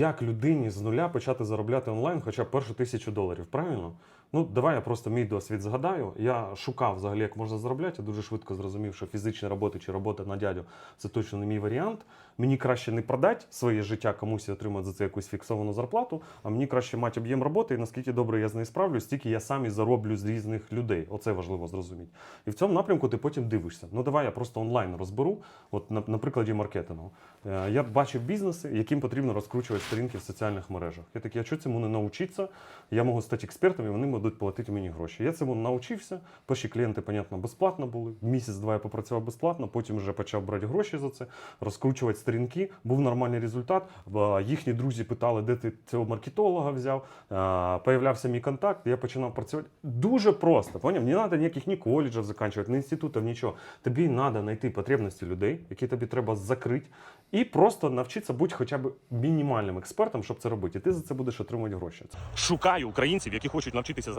як людині з нуля почати заробляти онлайн хоча б першу тисячу доларів, правильно? Ну, давай я просто мій досвід згадаю. Я шукав взагалі, як можна заробляти. Я дуже швидко зрозумів, що фізична робота чи робота на дядю це точно не мій варіант. Мені краще не продати своє життя комусь і отримати за це якусь фіксовану зарплату, а мені краще мати об'єм роботи, і наскільки добре я з нею справлюсь, стільки я сам і зароблю з різних людей. Оце важливо зрозуміти. І в цьому напрямку ти потім дивишся. Ну давай я просто онлайн розберу. От на, на прикладі маркетингу. Е, Я бачив бізнеси, яким потрібно розкручувати сторінки в соціальних мережах. Я такий, а що цьому не навчитися? Я можу стати експертом, і вони будуть платити мені гроші. Я цьому навчився. Перші клієнти, понятно, безплатно були. Місяць-два я попрацював безплатно, потім вже почав брати гроші за це, розкручувати сторінки. Був нормальний результат. Їхні друзі питали, де ти цього маркетолога взяв. Е, Появлявся мій контакт, я починав працювати. Дуже просто. Поняв? Не треба ніяких ні коледжів закінчувати, ні інститутів, нічого. Тобі треба знайти потребності людей, які тобі треба закрити, і просто навчитися бути хоча б мінімальним експертом, щоб це робити. І ти за це будеш отримувати гроші. Шукаю українців, які хочуть навчитися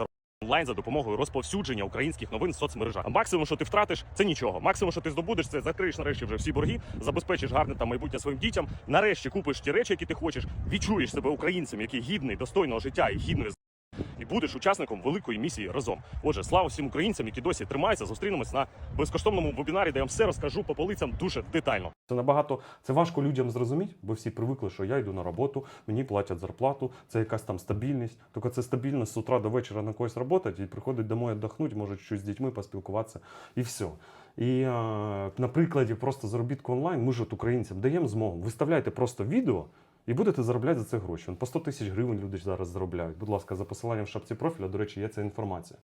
онлайн за допомогою розповсюдження українських новин в соцмережах. Максимум, що ти втратиш, це нічого. Максимум, що ти здобудеш, це закриєш нарешті вже всі борги, забезпечиш гарне там майбутнє своїм дітям. Нарешті купиш ті речі, які ти хочеш, відчуєш себе українцем, який гідний, достойного життя і гідної і будеш учасником великої місії разом. Отже, слава всім українцям, які досі тримаються. Зустрінемось на безкоштовному вебінарі, де я вам все розкажу по полицям дуже детально. Це набагато це важко людям зрозуміти, бо всі привикли, що я йду на роботу, мені платять зарплату, це якась там стабільність. Тільки це стабільність з утра до вечора на когось працювати і приходить домой віддохнути, можуть щось з дітьми поспілкуватися і все. І е, на прикладі просто заробітку онлайн, ми ж от українцям даємо змогу. Виставляйте просто відео. І будете заробляти за це гроші. По 100 тисяч гривень люди зараз заробляють. Будь ласка, за посиланням в шапці профіля, до речі, є ця інформація.